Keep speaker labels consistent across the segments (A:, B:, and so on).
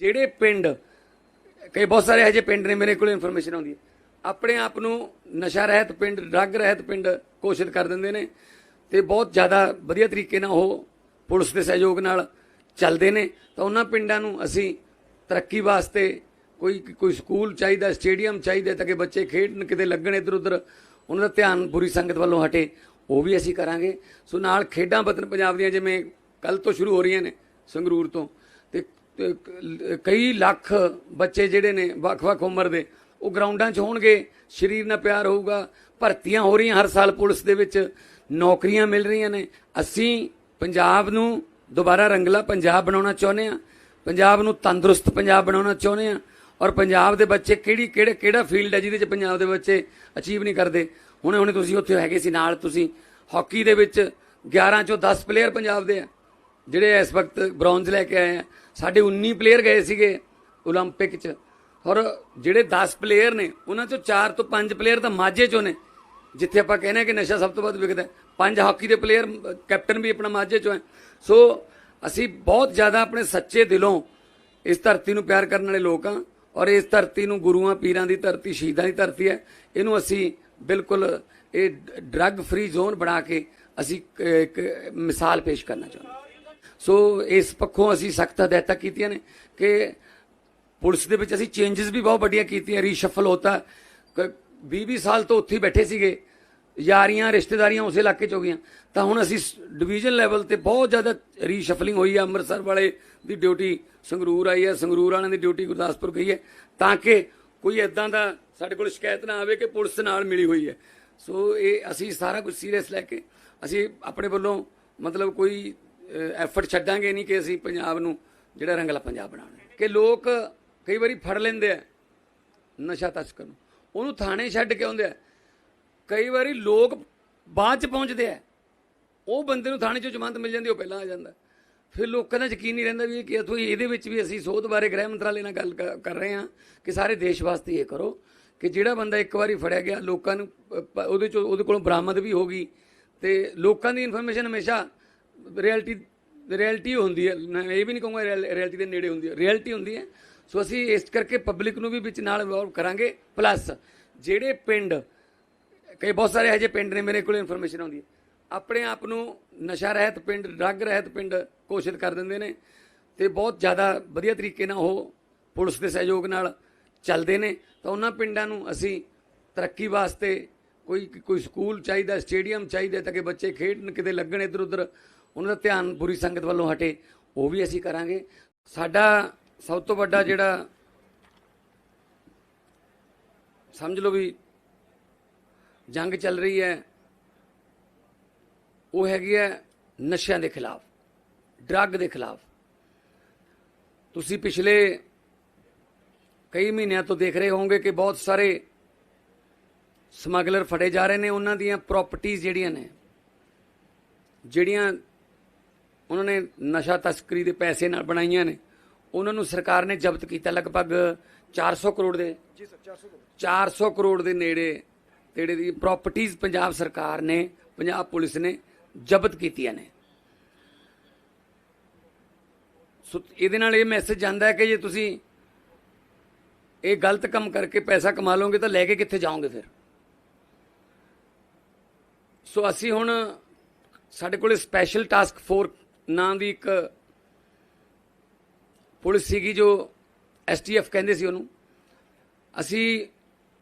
A: ਜਿਹੜੇ ਪਿੰਡ, ਕਈ ਬਹੁਤ ਸਾਰੇ ਇਹੋ ਜਿਹੇ ਪਿੰਡ ਨੇ ਮੇਰੇ ਕੋਲ ਇਨਫੋਰਮੇਸ਼ਨ ਆਉਂਦੀ ਹੈ। ਆਪਣੇ ਆਪ ਨੂੰ ਨਸ਼ਾ ਰਹਿਤ ਪਿੰਡ, ਡਰੱਗ ਰਹਿਤ ਪਿੰਡ ਘੋਸ਼ਿਤ ਕਰ ਦਿੰਦੇ ਨੇ ਤੇ ਬਹੁਤ ਜ਼ਿਆਦਾ ਵਧੀਆ ਤਰੀਕੇ ਨਾਲ ਉਹ ਪੁਲਿਸ ਦੇ ਸਹਿਯੋਗ ਨਾਲ ਚੱਲਦੇ ਨੇ। ਤਾਂ ਉਹਨਾਂ ਪਿੰਡਾਂ ਨੂੰ ਅਸੀਂ ਤਰੱਕੀ ਵਾਸਤੇ ਕੋਈ ਕੋਈ ਸਕੂਲ ਚਾਹੀਦਾ, ਸਟੇਡੀਅਮ ਚਾਹੀਦਾ ਤਾਂ ਕਿ ਬੱਚੇ ਖੇਡਣ, ਕਿਤੇ ਲੱਗਣ ਇੱਧਰ ਉੱਧਰ ਉਹਨਾਂ ਦਾ ਧਿਆਨ ਬੁਰੀ ਸੰਗਤ ਵੱਲੋਂ ਹਟੇ, ਉਹ ਵੀ ਅਸੀਂ ਕਰਾਂਗੇ। ਸੋ ਨਾਲ ਖੇਡਾਂ ਵਤਨ ਪੰਜਾਬ ਦੀਆਂ ਜਿਵੇਂ ਕੱਲ ਤੋਂ ਸ਼ੁਰੂ ਹੋ ਰਹੀਆਂ ਨੇ ਸੰਗਰੂਰ ਤੋਂ ਕਈ ਲੱਖ ਬੱਚੇ ਜਿਹੜੇ ਨੇ ਵੱਖ-ਵੱਖ ਉਮਰ ਦੇ, ਉਹ ਗਰਾਊਂਡਾਂ 'ਚ ਹੋਣਗੇ, ਸਰੀਰ ਨਾਲ ਪਿਆਰ ਹੋਊਗਾ, ਭਰਤੀਆਂ ਹੋ ਰਹੀਆਂ ਹਰ ਸਾਲ ਪੁਲਿਸ ਦੇ ਵਿੱਚ, ਨੌਕਰੀਆਂ ਮਿਲ ਰਹੀਆਂ ਨੇ। ਅਸੀਂ ਪੰਜਾਬ ਨੂੰ ਦੁਬਾਰਾ ਰੰਗਲਾ ਪੰਜਾਬ ਬਣਾਉਣਾ ਚਾਹੁੰਦੇ ਆ ਪੰਜਾਬ ਨੂੰ ਤੰਦਰੁਸਤ ਪੰਜਾਬ ਬਣਾਉਣਾ ਚਾਹੁੰਦੇ ਆ ਔਰ ਪੰਜਾਬ ਦੇ ਬੱਚੇ ਕਿਹੜੀ, ਕਿਹੜੇ, ਕਿਹੜਾ ਫੀਲਡ ਹੈ ਜਿਹਦੇ 'ਚ ਪੰਜਾਬ ਦੇ ਬੱਚੇ ਅਚੀਵ ਨਹੀਂ ਕਰਦੇ? ਹੁਣੇ ਹੁਣੇ ਤੁਸੀਂ ਉੱਥੇ ਹੈਗੇ ਸੀ ਨਾਲ, ਤੁਸੀਂ ਹਾਕੀ ਦੇ ਵਿੱਚ 11 ਚੋਂ 10 ਪਲੇਅਰ ਪੰਜਾਬ ਦੇ ਆ, ਜਿਹੜੇ ਇਸ ਵਕਤ ਬ੍ਰੌਂਜ਼ ਲੈ ਕੇ ਆਏ ਆ। ਸਾਡੇ 19 ਪਲੇਅਰ ਗਏ ਸੀਗੇ 올림픽 'ਚ ਔਰ ਜਿਹੜੇ 10 ਪਲੇਅਰ ਨੇ ਉਹਨਾਂ ਚੋਂ 4 ਤੋਂ 5 ਪਲੇਅਰ ਤਾਂ ਮਾਝੇ ਚੋਂ ਨੇ ਜਿੱਥੇ ਆਪਾਂ ਕਹਿੰਦੇ ਆ ਕਿ ਨਸ਼ਾ ਸਭ ਤੋਂ ਵੱਧ ਵਿਕਦਾ ਹੈ। ਪੰਜ ਹਾਕੀ ਦੇ ਪਲੇਅਰ ਕੈਪਟਨ ਵੀ ਆਪਣਾ ਮਾਝੇ ਚੋਂ ਹੈ ਸੋ ਅਸੀਂ ਬਹੁਤ ਜ਼ਿਆਦਾ ਆਪਣੇ ਸੱਚੇ ਦਿਲੋਂ ਇਸ ਧਰਤੀ ਨੂੰ ਪਿਆਰ ਕਰਨ ਵਾਲੇ ਲੋਕ ਹਾਂ ਔਰ ਇਸ ਧਰਤੀ ਨੂੰ ਗੁਰੂਆਂ ਪੀਰਾਂ ਦੀ ਧਰਤੀ ਸ਼ਹੀਦਾਂ ਦੀ ਧਰਤੀ ਹੈ ਇਹਨੂੰ ਅਸੀਂ ਬਿਲਕੁਲ ਇਹ ਡਰੱਗ ਫ੍ਰੀ ਜ਼ੋਨ ਬਣਾ ਕੇ ਅਸੀਂ ਇੱਕ- ਇੱਕ ਮਿਸਾਲ ਪੇਸ਼ ਕਰਨਾ ਚਾਹੁੰਦੇ ਹਾਂ ਸੋ ਇਸ ਪੱਖੋਂ ਅਸੀਂ ਸਖਤ ਹਦਾਇਤਾਂ ਕੀਤੀਆਂ ਨੇ ਕਿ ਪੁਲਿਸ ਦੇ ਵਿੱਚ ਅਸੀਂ ਚੇਂਜਸ ਵੀ ਬਹੁਤ ਵੱਡੀਆਂ ਕੀਤੀਆਂ। ਰੀਸ਼ਫਲ ਹੋਤਾ 20-20 ਸਾਲ ਤੋਂ ਉੱਥੇ ਹੀ ਬੈਠੇ ਸੀਗੇ। ਯਾਰੀਆਂ, ਰਿਸ਼ਤੇਦਾਰੀਆਂ ਉਸ ਇਲਾਕੇ ਚ ਹੋ ਗਈਆਂ। ਤਾਂ ਹੁਣ ਅਸੀਂ ਡਿਵੀਜ਼ਨ ਲੈਵਲ ਤੇ ਬਹੁਤ ਜ਼ਿਆਦਾ ਰੀਸ਼ਫਲਿੰਗ ਹੋਈ ਹੈ ਅੰਮ੍ਰਿਤਸਰ ਵਾਲੇ ਦੀ ਡਿਊਟੀ ਸੰਗਰੂਰ ਆਈ ਹੈ ਸੰਗਰੂਰ ਵਾਲਿਆਂ ਦੀ ਡਿਊਟੀ ਗੁਰਦਾਸਪੁਰ ਗਈ ਹੈ ਤਾਂ ਕਿ ਕੋਈ ਇਦਾਂ ਦਾ ਸਾਡੇ ਕੋਲ ਸ਼ਿਕਾਇਤ ਨਾ ਆਵੇ ਕਿ ਪੁਲਿਸ ਨਾਲ ਮਿਲੀ ਹੋਈ ਹੈ ਸੋ ਇਹ ਅਸੀਂ ਸਾਰਾ ਕੁਝ ਸੀਰੀਅਸ ਲੈ ਕੇ ਅਸੀਂ ਆਪਣੇ ਵੱਲੋਂ ਮਤਲਬ ਕੋਈ ਐਫਰਟ ਛੱਡਾਂਗੇ ਨਹੀਂ ਕਿ ਅਸੀਂ ਪੰਜਾਬ ਨੂੰ ਜਿਹੜਾ ਰੰਗਲਾ ਪੰਜਾਬ ਬਣਾਉਣਾ ਕਿ ਲੋਕ ਕਈ ਵਾਰੀ ਫੜ ਲੈਂਦੇ ਆ ਨਸ਼ਾ ਤਸਕਰ ਨੂੰ। ਉਹਨੂੰ ਥਾਣੇ ਛੱਡ ਕੇ ਆਉਂਦੇ ਆ। ਕਈ ਵਾਰੀ ਲੋਕ ਬਾਅਦ ਚ ਪਹੁੰਚਦੇ ਆ। ਉਹ ਬੰਦੇ ਨੂੰ ਥਾਣੇ ਚੋਂ ਜ਼ਮਾਨਤ ਮਿਲ ਜਾਂਦੀ, ਉਹ ਪਹਿਲਾਂ ਆ ਜਾਂਦਾ। ਫਿਰ ਲੋਕਾਂ ਦਾ ਯਕੀਨ ਨਹੀਂ ਰਹਿੰਦਾ ਵੀ ਇਹ ਕਿ ਆ। ਤੁਸੀਂ ਇਹਦੇ ਵਿੱਚ ਵੀ ਅਸੀਂ ਸੋਧ ਬਾਰੇ ਗ੍ਰਹਿ ਮੰਤਰਾਲੇ ਨਾਲ ਗੱਲ ਕ- ਕਰ ਰਹੇ ਹਾਂ ਕਿ ਸਾਰੇ ਦੇਸ਼ ਵਾਸਤੇ ਇਹ ਕਰੋ ਕਿ ਜਿਹੜਾ ਬੰਦਾ ਇੱਕ ਵਾਰੀ ਫੜਿਆ ਗਿਆ, ਲੋਕਾਂ ਨੂੰ ਉਹਦੇ ਚੋਂ, ਉਹਦੇ ਕੋਲੋਂ ਬਰਾਮਦ ਵੀ ਹੋ ਗਈ ਤੇ ਲੋਕਾਂ ਦੀ ਇਨਫੋਰਮੇਸ਼ਨ ਹਮੇਸ਼ਾ ਰਿਐਲਿਟੀ ਰਿਐਲਿਟੀ ਹੁੰਦੀ ਹੈ। ਮੈਂ ਇਹ ਵੀ ਨਹੀਂ ਕਹੂੰਗਾ ਰਿਐਲਿਟੀ ਦੇ ਨੇੜੇ ਹੁੰਦੀ ਹੈ। ਰਿਐਲਿਟੀ ਹੁੰਦੀ ਹੈ। ਸੋ ਅਸੀਂ ਇਸ ਕਰਕੇ ਪਬਲਿਕ ਨੂੰ ਵੀ ਵਿੱਚ ਨਾਲ ਇਨਵੋਲਵ ਕਰਾਂਗੇ। ਪਲੱਸ ਜਿਹੜੇ ਪਿੰਡ, ਕਈ ਬਹੁਤ ਸਾਰੇ ਇਹੋ ਜਿਹੇ ਪਿੰਡ ਨੇ ਮੇਰੇ ਕੋਲ ਇਨਫੋਰਮੇਸ਼ਨ ਆਉਂਦੀ ਹੈ। ਆਪਣੇ ਆਪ ਨੂੰ ਨਸ਼ਾ ਰਹਿਤ ਪਿੰਡ, ਡਰੱਗ ਰਹਿਤ ਪਿੰਡ ਘੋਸ਼ਿਤ ਕਰ ਦਿੰਦੇ ਨੇ ਤੇ ਬਹੁਤ ਜ਼ਿਆਦਾ ਵਧੀਆ ਤਰੀਕੇ ਨਾਲ ਉਹ ਪੁਲਿਸ ਦੇ ਸਹਿਯੋਗ ਨਾਲ ਚੱਲਦੇ ਨੇ। ਤਾਂ ਉਹਨਾਂ ਪਿੰਡਾਂ ਨੂੰ ਅਸੀਂ ਤਰੱਕੀ ਵਾਸਤੇ ਕੋਈ ਕੋਈ ਸਕੂਲ ਚਾਹੀਦਾ, ਸਟੇਡੀਅਮ ਚਾਹੀਦਾ ਤਾਂ ਕਿ ਬੱਚੇ ਖੇਡਣ, ਕਿਤੇ ਲੱਗਣ ਇੱਧਰ ਉੱਧਰ ਉਹਨਾਂ ਦਾ ਧਿਆਨ ਬੁਰੀ ਸੰਗਤ ਵੱਲੋਂ ਹਟੇ, ਉਹ ਵੀ ਅਸੀਂ ਕਰਾਂਗੇ। ਸਾਡਾ ਸਭ ਤੋਂ ਵੱਡਾ ਜਿਹੜਾ ਸਮਝ ਲਓ ਵੀ ਜੰਗ ਚੱਲ ਰਹੀ ਹੈ, ਉਹ ਹੈਗੀ ਹੈ ਨਸ਼ਿਆਂ ਦੇ ਖਿਲਾਫ, ਡਰੱਗ ਦੇ ਖਿਲਾਫ। ਤੁਸੀਂ ਪਿਛਲੇ ਕਈ ਮਹੀਨਿਆਂ ਤੋਂ ਦੇਖ ਰਹੇ ਹੋਵੋਗੇ ਕਿ ਬਹੁਤ ਸਾਰੇ ਸਮਗਲਰ ਫੜੇ ਜਾ ਰਹੇ ਨੇ, ਉਹਨਾਂ ਦੀਆਂ ਪ੍ਰਾਪਰਟੀਆਂ ਜਿਹੜੀਆਂ ਨੇ, ਜਿਹੜੀਆਂ ਉਹਨਾਂ ਨੇ ਨਸ਼ਾ ਤਸਕਰੀ ਦੇ ਪੈਸੇ ਨਾਲ ਬਣਾਈਆਂ ਨੇ। ਉਹਨਾਂ ਨੂੰ ਸਰਕਾਰ ਨੇ ਜ਼ਬਤ ਕੀਤਾ ਲਗਭਗ 400 ਕਰੋੜ ਦੇ
B: ਜੀ ਸਰ 400 ਕਰੋੜ।
A: 400 ਕਰੋੜ ਦੇ ਨੇੜੇ ਤੇੜੇ ਦੀ ਪ੍ਰਾਪਰਟੀਆਂ ਪੰਜਾਬ ਸਰਕਾਰ ਨੇ ਪੰਜਾਬ ਪੁਲਿਸ ਨੇ ਜ਼ਬਤ ਕੀਤੀਆਂ ਨੇ। ਸੋ ਇਹਦੇ ਨਾਲ ਇਹ ਮੈਸੇਜ ਜਾਂਦਾ ਹੈ ਕਿ ਜੇ ਤੁਸੀਂ ਇਹ ਗਲਤ ਕੰਮ ਕਰਕੇ ਪੈਸਾ ਕਮਾ ਲਓਗੇ ਤਾਂ ਲੈ ਕੇ ਕਿੱਥੇ ਜਾਓਗੇ ਫਿਰ? ਸੋ ਅਸੀਂ ਹੁਣ ਸਾਡੇ ਕੋਲ ਸਪੈਸ਼ਲ ਟਾਸਕ ਫੋਰਸ ਨਾਂ ਦੀ ਇੱਕ ਪੁਲਿਸ ਸੀਗੀ ਜੋ ਐਸਟੀਐਫ ਕਹਿੰਦੇ ਸੀ ਉਹਨੂੰ। ਅਸੀਂ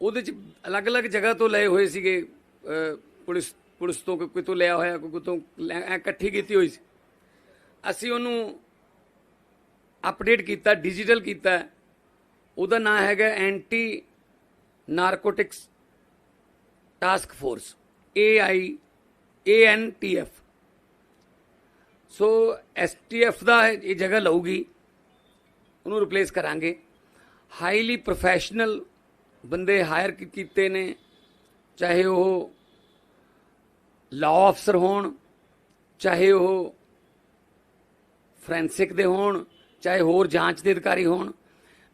A: ਉਹਦੇ ਚ ਅਲੱਗ-ਅਲੱਗ ਜਗ੍ਹਾ ਤੋਂ ਲਏ ਹੋਏ ਸੀਗੇ ਪੁਲਿਸ ਪੁਲਿਸ ਤੋਂ ਕੋਈ ਤੋਂ ਲਿਆ ਹੋਇਆ, ਕੋਈ ਤੋਂ ਲੈ- ਇਕੱਠੀ ਕੀਤੀ ਹੋਈ ਸੀ। ਅਸੀਂ ਉਹਨੂੰ ਅਪਡੇਟ ਕੀਤਾ ਡਿਜੀਟਲ ਕੀਤਾ। ਉਹਦਾ ਨਾਮ ਹੈਗਾ anti narcotics task force A I A N T ANTF so STF ਦਾ ਇਹ ਜਗ੍ਹਾ ਲਊਗੀ। ਉਹਨੂੰ ਰਿਪਲੇਸ ਕਰਾਂਗੇ। ਹਾਈਲੀ ਪ੍ਰੋਫੈਸ਼ਨਲ ਬੰਦੇ ਹਾਇਰ ਕੀਤੇ ਨੇ। ਚਾਹੇ ਉਹ ਲਾਅ ਅਫਸਰ ਹੋਣ, ਚਾਹੇ ਉਹ ਫੋਰੈਂਸਿਕ ਦੇ ਹੋਣ, ਚਾਹੇ ਹੋਰ ਜਾਂਚ ਦੇ ਅਧਿਕਾਰੀ ਹੋਣ।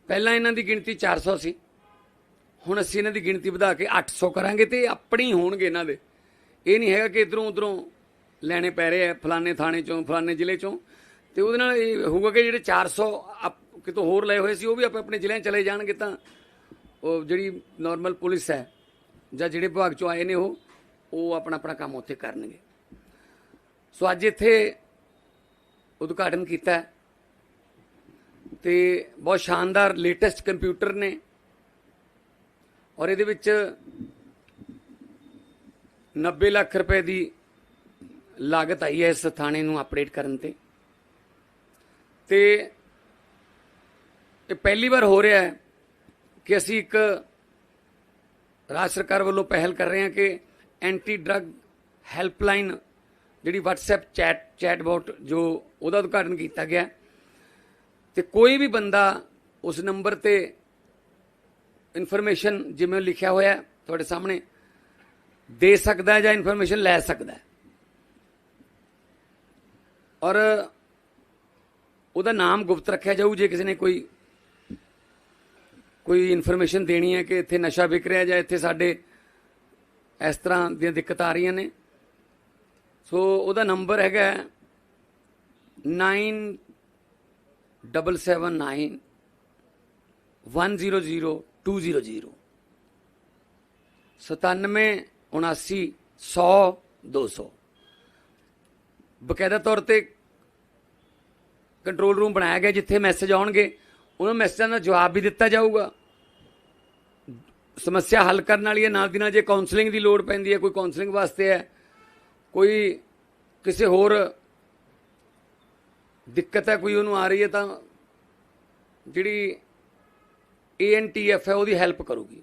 A: ਪਹਿਲਾਂ ਇਹਨਾਂ ਦੀ ਗਿਣਤੀ 400 ਸੀ ਹੁਣ ਅਸੀਂ ਇਹਨਾਂ ਦੀ ਗਿਣਤੀ ਵਧਾ ਕੇ 800 ਕਰਾਂਗੇ ਤੇ ਆਪਣੀ ਹੋਣਗੇ ਇਹਨਾਂ ਦੇ। ਇਹ ਨਹੀਂ ਹੈਗਾ ਕਿ ਇਧਰੋਂ ਉਧਰੋਂ ਲੈਣੇ ਪੈ ਰਹੇ ਆ ਫਲਾਣੇ ਥਾਣੇ ਚੋਂ, ਫਲਾਣੇ ਜ਼ਿਲ੍ਹੇ ਚੋਂ। ਤੇ ਉਹਦੇ ਨਾਲ ਇਹ ਹੋਊਗਾ ਕਿ ਜਿਹੜੇ 400 ਅਪ- ਕਿਤੋਂ ਹੋਰ ਲਏ ਹੋਏ ਸੀ, ਉਹ ਵੀ ਆਪਣੇ ਆਪਣੇ ਜ਼ਿਲ੍ਹਿਆਂ 'ਚ ਚਲੇ ਜਾਣਗੇ ਤਾਂ ਉਹ ਜਿਹੜੀ ਨਾਰਮਲ ਪੁਲਿਸ ਹੈ ਜਾਂ ਜਿਹੜੇ ਵਿਭਾਗ ਚੋਂ ਆਏ ਨੇ ਉਹ ਉਹ ਆਪਣਾ ਆਪਣਾ ਕੰਮ ਉੱਥੇ ਕਰਨਗੇ। ਸੋ ਅੱਜ ਇੱਥੇ ਉਦਘਾਟਨ ਕੀਤਾ ਹੈ। ਤੇ ਬਹੁਤ ਸ਼ਾਨਦਾਰ ਲੇਟੈਸਟ ਕੰਪਿਊਟਰ ਨੇ। ਔਰ ਇਹਦੇ ਵਿੱਚ 90 ਲੱਖ ਰੁਪਏ ਦੀ ਲਾਗਤ ਆਈ ਹੈ ਇਸ ਥਾਣੇ ਨੂੰ ਅਪਡੇਟ ਕਰਨ ਤੇ। ਤੇ ਇਹ ਪਹਿਲੀ ਵਾਰ ਹੋ ਰਿਹਾ ਹੈ ਕਿ ਅਸੀਂ ਇੱਕ ਰਾਜ ਸਰਕਾਰ ਵੱਲੋਂ ਪਹਿਲ ਕਰ ਰਹੇ ਹਾਂ ਕਿ ਐਂਟੀ ਡਰੱਗ ਹੈਲਪਲਾਈਨ ਜਿਹੜੀ WhatsApp ਚੈਟ ਚੈਟਬੋਟ ਜੋ ਉਹਦਾ ਉਦਘਾਟਨ ਕੀਤਾ ਗਿਆ। ਤੇ ਕੋਈ ਵੀ ਬੰਦਾ ਉਸ ਨੰਬਰ ਤੇ ਇਨਫੋਰਮੇਸ਼ਨ ਜਿਵੇਂ ਲਿਖਿਆ ਹੋਇਆ ਤੁਹਾਡੇ ਸਾਹਮਣੇ ਦੇ ਸਕਦਾ ਹੈ ਜਾਂ ਇਨਫੋਰਮੇਸ਼ਨ ਲੈ ਸਕਦਾ ਹੈ। ਔਰ ਉਹਦਾ ਨਾਮ ਗੁਪਤ ਰੱਖਿਆ ਜਾਊ ਜੇ ਕਿਸੇ ਨੇ ਕੋਈ ਕੋਈ ਇਨਫੋਰਮੇਸ਼ਨ ਦੇਣੀ ਹੈ ਕਿ ਇੱਥੇ ਨਸ਼ਾ ਵਿਕ ਰਿਹਾ ਜਾਂ ਇੱਥੇ ਸਾਡੇ ਇਸ ਤਰ੍ਹਾਂ ਦੀਆਂ ਦਿੱਕਤਾਂ ਆ ਰਹੀਆਂ ਨੇ। ਸੋ ਉਹਦਾ ਨੰਬਰ ਹੈਗਾ 9779 100 200 97 79 100 200 ਬਕਾਇਦਾ ਤੌਰ ਤੇ ਕੰਟਰੋਲ ਰੂਮ ਬਣਾਇਆ ਗਿਆ ਜਿੱਥੇ ਮੈਸੇਜ ਆਉਣਗੇ, ਉਹਨਾਂ ਮੈਸੇਜਾਂ ਦਾ ਜਵਾਬ ਵੀ ਦਿੱਤਾ ਜਾਊਗਾ। ਸਮੱਸਿਆ ਹੱਲ ਕਰਨ ਵਾਲੀ ਹੈ, ਨਾਲ ਦੀ ਨਾਲ ਜੇ ਕਾਉਂਸਲਿੰਗ ਦੀ ਲੋੜ ਪੈਂਦੀ ਹੈ, ਕੋਈ ਕਾਉਂਸਲਿੰਗ ਵਾਸਤੇ ਹੈ, ਕੋਈ ਕਿਸੇ ਹੋਰ ਦਿੱਕਤ ਹੈ, ਕੋਈ ਉਹਨੂੰ ਆ ਰਹੀ ਹੈ, ਤਾਂ ਜਿਹੜੀ ਏਐਨਟੀਐਫ ਹੈ, ਉਹਦੀ ਹੈਲਪ ਕਰੂਗੀ।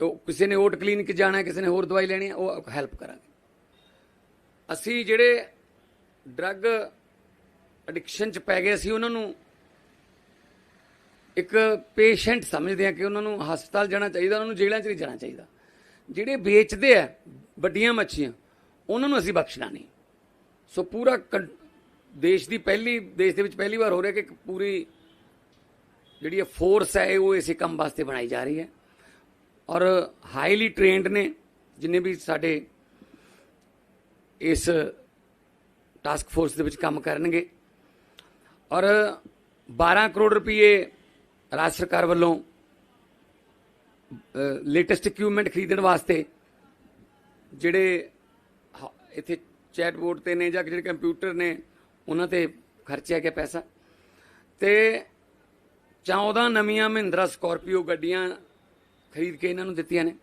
A: ਤੋ ਕਿਸੇ ਨੇ ਓਟ ਕਲੀਨਿਕ ਜਾਣਾ ਕਿਸੇ ਨੇ ਹੋਰ ਦਵਾਈ ਲੈਣੀ ਹੈ, ਉਹ ਹੈਲਪ ਕਰਾਂਗੇ। ਅਸੀਂ ਜਿਹੜੇ ਡਰੱਗ ਐਡਿਕਸ਼ਨ ਚ ਪੈ ਗਏ ਸੀ, ਉਹਨਾਂ ਨੂੰ ਇੱਕ ਪੇਸ਼ੈਂਟ ਸਮਝਦੇ ਆ ਕਿ ਉਹਨਾਂ ਨੂੰ ਹਸਪਤਾਲ ਜਾਣਾ ਚਾਹੀਦਾ, ਉਹਨਾਂ ਨੂੰ ਜੇਲ੍ਹਾਂ 'ਚ ਨਹੀਂ ਜਾਣਾ ਚਾਹੀਦਾ। ਜਿਹੜੇ ਵੇਚਦੇ ਆ ਵੱਡੀਆਂ ਮੱਛੀਆਂ, ਉਹਨਾਂ ਨੂੰ ਅਸੀਂ ਬਖਸ਼ਣਾ ਨਹੀਂ। ਸੋ ਪੂਰਾ ਕੰ- ਦੇਸ਼ ਦੀ ਪਹਿਲੀ, ਦੇਸ਼ ਦੇ ਵਿੱਚ ਪਹਿਲੀ ਵਾਰ ਹੋ ਰਿਹਾ ਕਿ ਇੱਕ ਪੂਰੀ ਜਿਹੜੀ ਫੋਰਸ ਹੈ ਉਹ ਇਸੇ ਕੰਮ ਵਾਸਤੇ ਬਣਾਈ ਜਾ ਰਹੀ ਹੈ। ਔਰ ਹਾਈਲੀ ਟ੍ਰੇਨਡ ਨੇ, ਜਿੰਨੇ ਵੀ ਸਾਡੇ ਇਸ ਟਾਸਕ ਫੋਰਸ ਦੇ ਵਿੱਚ ਕੰਮ ਕਰਨਗੇ। ਔਰ 12 ਕਰੋੜ ਰੁਪਏ ਰਾਜ ਸਰਕਾਰ ਵੱਲੋਂ ਲੇਟੈਸਟ ਇਕਵਿਪਮੈਂਟ ਖਰੀਦਣ ਵਾਸਤੇ ਜਿਹੜੇ ਹ- ਇੱਥੇ ਚੈਟਬੋਰਡ ਤੇ ਨੇ ਜਾਂ ਜਿਹੜੇ ਕੰਪਿਊਟਰ ਨੇ, ਉਹਨਾਂ ਤੇ ਖਰਚਿਆ ਗਿਆ ਪੈਸਾ। ਤੇ 14 ਨਵੀਆਂ ਮਹਿੰਦਰਾ ਸਕਾਰਪੀਓ ਗੱਡੀਆਂ ਖਰੀਦ ਕੇ ਇਹਨਾਂ ਨੂੰ ਦਿੱਤੀਆਂ ਨੇ।